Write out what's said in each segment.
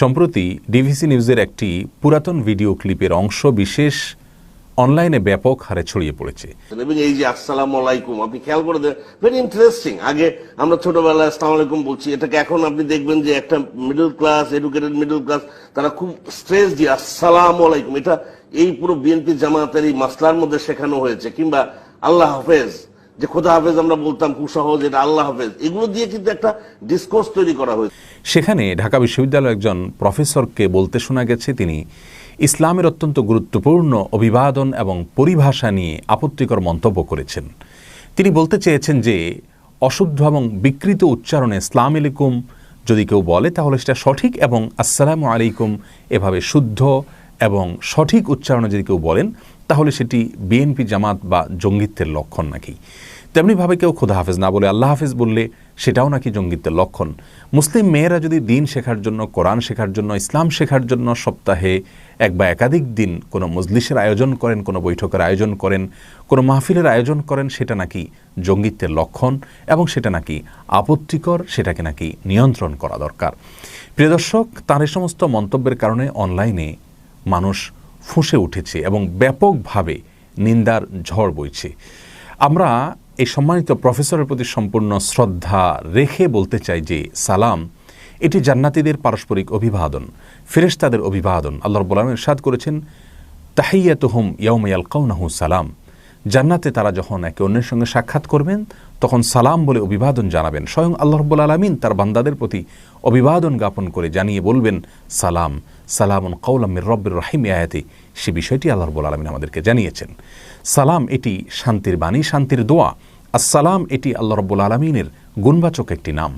সম্প্রতি ডিভিসি নিউজের একটি পুরাতন ভিডিও ক্লিপের অংশ বিশেষ অনলাইনে ব্যাপক হারে ছড়িয়ে পড়েছে। এবং এই যে আসসালাম আলাইকুম, আপনি খেয়াল করে দেন ভেরি ইন্টারেস্টিং আগে আমরা ছোটবেলায় আসসালাম আলাইকুম বলছি, এটাকে এখন আপনি দেখবেন যে একটা middle class educated middle class তারা খুব স্ট্রেস দিয়ে আসসালাম আলাইকুম। এটা এই পুরো বিএনপি জামাতের এই মাসলার মধ্যে শেখানো হয়েছে, কিংবা আল্লাহ হাফেজ। যে খোদা হাফেজ, আমরা বলতাম খুব সহজ, এটা আল্লাহ হাফেজ। এগুলো দিয়ে কিন্তু একটা ডিসকোর্স তৈরি করা হয়েছে। সেখানে ঢাকা বিশ্ববিদ্যালয়ের একজন প্রফেসরকে বলতে শোনা গেছে, তিনি ইসলামের অত্যন্ত গুরুত্বপূর্ণ অভিবাদন এবং পরিভাষা নিয়ে আপত্তিকর মন্তব্য করেছেন। তিনি বলতে চেয়েছেন যে, অশুদ্ধ এবং বিকৃত উচ্চারণে ইসলাম আলাইকুম যদি কেউ বলে তাহলে সেটা সঠিক এবং আসসালামু আলাইকুম, এভাবে শুদ্ধ এবং সঠিক উচ্চারণে যদি কেউ বলেন, তাহলে সেটি বিএনপি জামাত বা জঙ্গিত্বের লক্ষণ নাকি। তেমনিভাবে কেউ খোদা হাফেজ না বলে আল্লাহ হাফেজ বললে সেটাও নাকি জঙ্গিত্বের লক্ষণ। মুসলিম মেয়েরা যদি দিন শেখার জন্য, কোরআন শেখার জন্য, ইসলাম শেখার জন্য সপ্তাহে এক বা একাধিক দিন কোনো মজলিসের আয়োজন করেন, কোনো বৈঠকের আয়োজন করেন, কোনো মাহফিলের আয়োজন করেন, সেটা নাকি জঙ্গিত্বের লক্ষণ এবং সেটা নাকি আপত্তিকর, সেটাকে নাকি নিয়ন্ত্রণ করা দরকার। প্রিয় দর্শক, তার সমস্ত মন্তব্যের কারণে অনলাইনে মানুষ ফুঁসে উঠেছে এবং ব্যাপকভাবে নিন্দার ঝড় বইছে। আমরা এই সম্মানিত প্রফেসরের প্রতি সম্পূর্ণ শ্রদ্ধা রেখে বলতে চাই যে, সালাম, এটি জান্নাতিদের পারস্পরিক অভিবাদন, ফেরেশতাদের অভিবাদন। আল্লাহ আলম ইরশাদ করেছেন তাহিয়াত হুম ইয়াউমায়াল কাউনাহু সালাম। জান্নাতে তারা যখন একে অন্যের সঙ্গে সাক্ষাৎ করবেন, তখন সালাম বলে অভিবাদন জানাবেন। স্বয়ং আল্লাহ রব্বুল আলমিন তার বান্দাদের প্রতি অভিবাদন জ্ঞাপন করে জানিয়ে বলবেন, সালাম, সালামুন কৌলামের রব্বের রাহিম আয়াতে সে বিষয়টি আল্লাহ রব্বুল আলমিন আমাদেরকে জানিয়েছেন। সালাম এটি শান্তির বাণী, শান্তির দোয়া। আসসালাম এটি আল্লাহ রব্বুল আলমিনের গুণবাচক একটি নাম।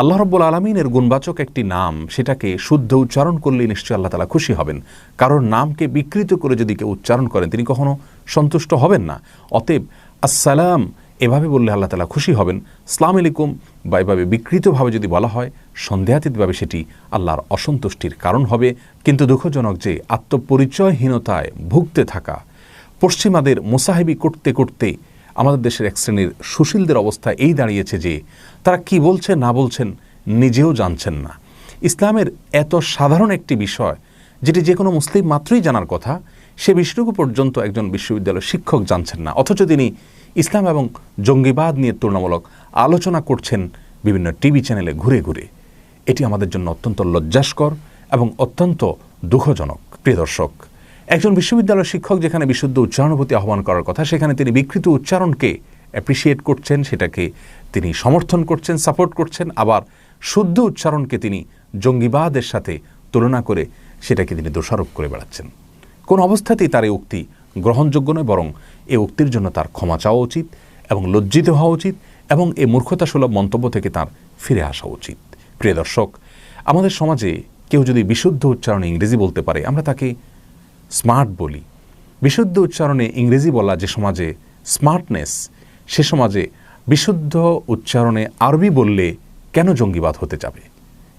আল্লাহ রব্বুল আলমিনের গুণবাচক একটি নাম, সেটাকে শুদ্ধ উচ্চারণ করলে নিশ্চয়ই আল্লাহ তালা খুশি হবেন। কারণ নামকে বিকৃত করে যদি কেউ উচ্চারণ করেন, তিনি কখনো সন্তুষ্ট হবেন না। অতএব, আসসালাম, এভাবে বললে আল্লাহ তালা খুশি হবেন। সালাম আলাইকুম, বা এভাবে বিকৃতভাবে যদি বলা হয়, সন্দেহাতীতভাবে সেটি আল্লাহর অসন্তুষ্টির কারণ হবে। কিন্তু দুঃখজনক যে, আত্মপরিচয়হীনতায় ভুগতে থাকা পশ্চিমাদের মোসাহেবি করতে করতে আমাদের দেশের এক শ্রেণির সুশীলদের অবস্থা এই দাঁড়িয়েছে যে তারা কি বলছে, না বলছেন নিজেও জানছেন না। ইসলামের এত সাধারণ একটি বিষয়, যেটি যে কোনো মুসলিম মাত্রই জানার কথা, সে বিষয়টুকু পর্যন্ত একজন বিশ্ববিদ্যালয়ের শিক্ষক জানছেন না। অথচ তিনি ইসলাম এবং জঙ্গিবাদ নিয়ে তুলনামূলক আলোচনা করছেন বিভিন্ন টিভি চ্যানেলে ঘুরে ঘুরে। এটি আমাদের জন্য অত্যন্ত লজ্জাস্কর এবং অত্যন্ত দুঃখজনক। প্রিয় দর্শক একজন বিশ্ববিদ্যালয়ের শিক্ষক যেখানে বিশুদ্ধ উচ্চারণের প্রতি আহ্বান করার কথা, সেখানে তিনি বিকৃত উচ্চারণকে অ্যাপ্রিসিয়েট করছেন, সেটাকে তিনি সমর্থন করছেন সাপোর্ট করছেন, আবার শুদ্ধ উচ্চারণকে তিনি জঙ্গিবাদের সাথে তুলনা করে সেটাকে তিনি দোষারোপ করে বেড়াচ্ছেন। কোন অবস্থাতেই তার এই উক্তি গ্রহণযোগ্য নয়, বরং এই উক্তির জন্য তার ক্ষমা চাওয়া উচিত এবং লজ্জিত হওয়া উচিত এবং এই মূর্খতাসুলভ মন্তব্য থেকে তার ফিরে আসা উচিত। প্রিয় দর্শক, আমাদের সমাজে কেউ যদি বিশুদ্ধ উচ্চারণে ইংরেজি বলতে পারে, আমরা তাকে স্মার্ট বলি। বিশুদ্ধ উচ্চারণে ইংরেজি বলা যে সমাজে স্মার্টনেস, সে সমাজে বিশুদ্ধ উচ্চারণে আরবি বললে কেন জঙ্গিবাদ হতে যাবে?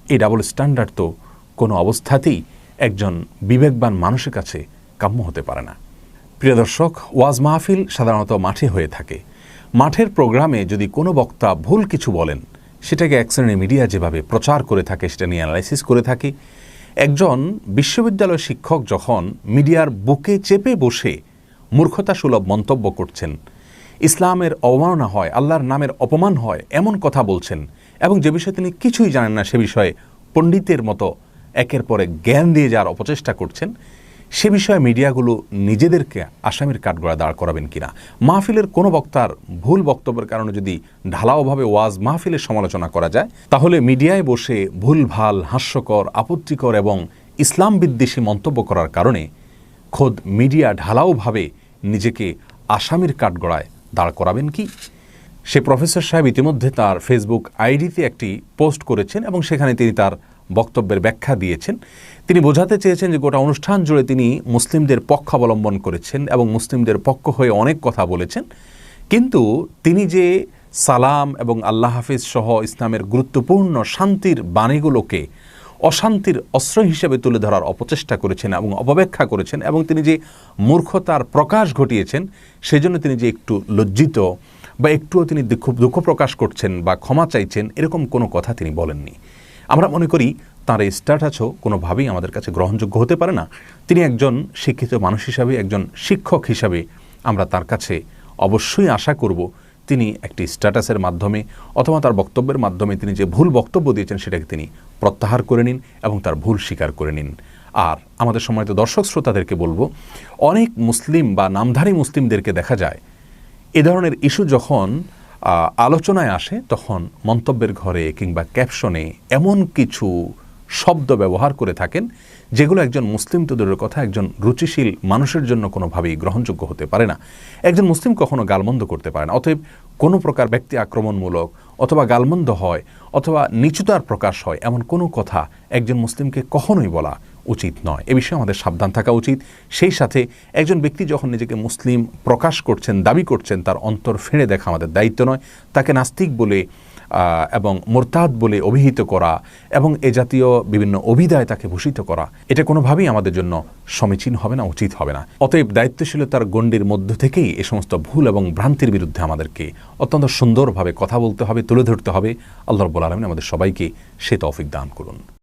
এই ডাবল স্ট্যান্ডার্ড তো কোনো অবস্থাতেই একজন বিবেকবান মানুষের কাছে কাম্য হতে পারে না। প্রিয় দর্শক, ওয়াজ মাহফিল সাধারণত মাঠে হয়ে থাকে। মাঠের প্রোগ্রামে যদি কোনো বক্তা ভুল কিছু বলেন, সেটাকে এক শ্রেণির মিডিয়া যেভাবে প্রচার করে থাকে, সেটা নিয়ে অ্যানালাইসিস করে থাকে একজন বিশ্ববিদ্যালয় শিক্ষক যখন মিডিয়ার বুকে চেপে বসে মূর্খতাসুলভ মন্তব্য করছেন, ইসলামের অবমাননা হয়, আল্লাহর নামের অপমান হয়, এমন কথা বলছেন এবং যে বিষয়ে তিনি কিছুই জানেন না সে বিষয়ে পণ্ডিতের মতো একের পরে জ্ঞান দিয়ে যাওয়ার অপচেষ্টা করছেন সে বিষয়ে মিডিয়াগুলো নিজেদেরকে আসামির কাঠগড়া দাঁড় করাবেন কিনা? মাহফিলের কোনো বক্তার ভুল বক্তব্যের কারণে যদি ঢালাওভাবে ওয়াজ মাহফিলের সমালোচনা করা যায়, তাহলে মিডিয়ায় বসে ভুলভাল, হাস্যকর, আপত্তিকর এবং ইসলাম বিদ্বেষী মন্তব্য করার কারণে খোদ মিডিয়া ঢালাওভাবে নিজেকে আসামির কাঠগড়ায় দাঁড় করাবেন কি? সে প্রফেসর সাহেব ইতিমধ্যে তার ফেসবুক আইডিতে একটি পোস্ট করেছেন এবং সেখানে তিনি তার বক্তব্যের ব্যাখ্যা দিয়েছেন। তিনি বোঝাতে চেয়েছেন যে গোটা অনুষ্ঠান জুড়ে তিনি মুসলিমদের পক্ষ অবলম্বন করেছেন এবং মুসলিমদের পক্ষ হয়ে অনেক কথা বলেছেন। কিন্তু তিনি যে সালাম এবং আল্লাহ হাফিজ সহ ইসলামের গুরুত্বপূর্ণ শান্তির বাণীগুলোকে অশান্তির অস্ত্র হিসেবে তুলে ধরার অপচেষ্টা করেছেন এবং অপব্যাখ্যা করেছেন এবং তিনি যে মূর্খতার প্রকাশ ঘটিয়েছেন, সেজন্য তিনি যে একটু লজ্জিত বা একটুও তিনি দুঃখ দুঃখ প্রকাশ করছেন বা ক্ষমা চাইছেন, এরকম কোনো কথা তিনি বলেননি। আমরা মনে করি তার এই স্ট্যাটাসও কোনোভাবেই আমাদের কাছে গ্রহণযোগ্য হতে পারে না। তিনি একজন শিক্ষিত মানুষ হিসাবে, একজন শিক্ষক হিসাবে আমরা তার কাছে অবশ্যই আশা করব তিনি একটি স্ট্যাটাসের মাধ্যমে অথবা তার বক্তব্যের মাধ্যমে তিনি যে ভুল বক্তব্য দিয়েছেন সেটাকে তিনি প্রত্যাহার করে নিন এবং তার ভুল স্বীকার করে নিন। আর আমাদের সম্মানিত দর্শক শ্রোতাদেরকে বলব, অনেক মুসলিম বা নামধারী মুসলিমদেরকে দেখা যায়, এ ধরনের ইস্যু যখন আলোচনায় আসে তখন মন্তব্যের ঘরে কিংবা ক্যাপশনে এমন কিছু শব্দ ব্যবহার করে থাকেন যেগুলো একজন মুসলিম তো দূরের কথা একজন রুচিশীল মানুষের জন্য কোনোভাবেই গ্রহণযোগ্য হতে পারে না। একজন মুসলিম কখনো গালমন্দ করতে পারে না, অতএব কোনো প্রকার ব্যক্তি আক্রমণমূলক অথবা গালমন্দ হয় অথবা নিচুতার প্রকাশ হয় এমন কোনো কথা একজন মুসলিমকে কখনোই বলা উচিত নয়। এ বিষয়ে আমাদের সাবধান থাকা উচিত। সেই সাথে একজন ব্যক্তি যখন নিজেকে মুসলিম প্রকাশ করছেন, দাবি করছেন, তার অন্তর ফেড়ে দেখা আমাদের দায়িত্ব নয়। তাকে নাস্তিক বলে এবং মোরতাদ বলে অভিহিত করা এবং এ জাতীয় বিভিন্ন অভিদায় তাকে ভূষিত করা, এটা কোনোভাবেই আমাদের জন্য সমীচীন হবে না, উচিত হবে না। অতএব দায়িত্বশীলতার গণ্ডির মধ্য থেকেই এ সমস্ত ভুল এবং ভ্রান্তির বিরুদ্ধে আমাদেরকে অত্যন্ত সুন্দরভাবে কথা বলতে হবে, তুলে ধরতে হবে। আল্লাহ রব্বুল আমাদের সবাইকে সে তৌফিক দান করুন।